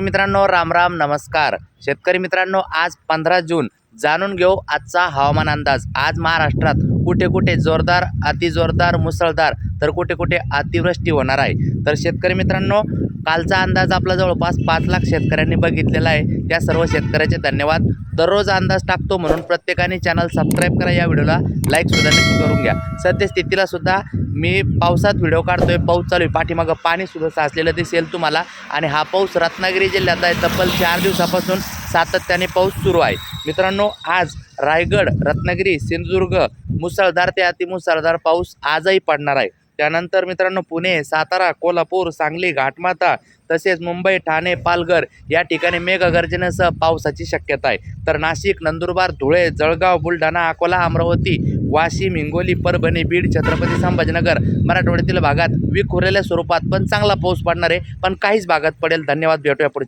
मित्रांनो राम राम नमस्कार. शेतकरी मित्रांनो आज पंधरा जून जाणून घेऊ आजचा हवामान अंदाज. आज महाराष्ट्रात कुठे कुठे जोरदार अतिजोरदार मुसळधार तर कुठे कुठे अतिवृष्टी होणार आहे? तर शेतकरी मित्रांनो कालचा अंदाज आपला जवळपास पाच लाख शेतकऱ्यांनी बघितलेला आहे. त्या सर्व शेतकऱ्याचे धन्यवाद. दररोज अंदाज टाकतो म्हणून प्रत्येकाने चॅनल सबस्क्राईब करा. या व्हिडिओला लाईकसुद्धा नक्की करून घ्या. सद्यस्थितीला सुद्धा मी पावसात व्हिडिओ काढतो आहे पाऊस चालू आहे. पाठीमागं पाणीसुद्धा साचलेलं दिसेल तुम्हाला. आणि हा पाऊस रत्नागिरी जिल्ह्यात आहे. तब्बल चार दिवसापासून सातत्याने पाऊस सुरू आहे. मित्रांनो आज रायगड रत्नागिरी सिंधुदुर्ग मुसळधार ते अतिमुसळधार पाऊस आजही पडणार आहे. त्यानंतर मित्रांनो पुणे सातारा कोल्हापूर सांगली घाटमाता तसेच मुंबई ठाणे पालघर या ठिकाणी मेघगर्जनेसह पावसाची शक्यता आहे. तर नाशिक नंदुरबार धुळे जळगाव बुलढाणा अकोला अमरावती वाशिम हिंगोली परभणी बीड छत्रपती संभाजीनगर मराठवाड्यातील भागात विखुरलेल्या स्वरूपात पण चांगला पाऊस पडणार आहे. पण काहीच भागात पडेल. धन्यवाद. भेटूया पुढे